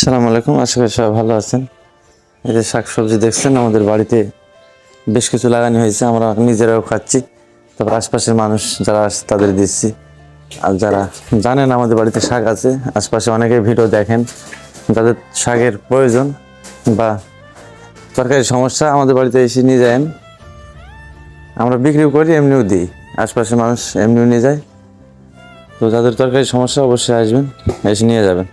সালাম আলাইকুম, আশা করি সবাই ভালো আছেন। এই যে শাক সবজি দেখছেন, আমাদের বাড়িতে বেশ কিছু লাগানো হয়েছে, আমরা নিজেরাও খাচ্ছি। তারপর আশপাশের মানুষ যারা আসছে তাদের দিচ্ছি। আর যারা জানেন আমাদের বাড়িতে শাক আছে, আশপাশে অনেকে ভিডিও দেখেন, যাদের শাকের প্রয়োজন বা তরকারি সমস্যা, আমাদের বাড়িতে এসে নিয়ে যান। আমরা বিক্রিও করি, এমনিও দিই। আশপাশের মানুষ এমনিও নিয়ে যায়। তো যাদের তরকারি সমস্যা, অবশ্যই আসবেন, এসে নিয়ে যাবেন।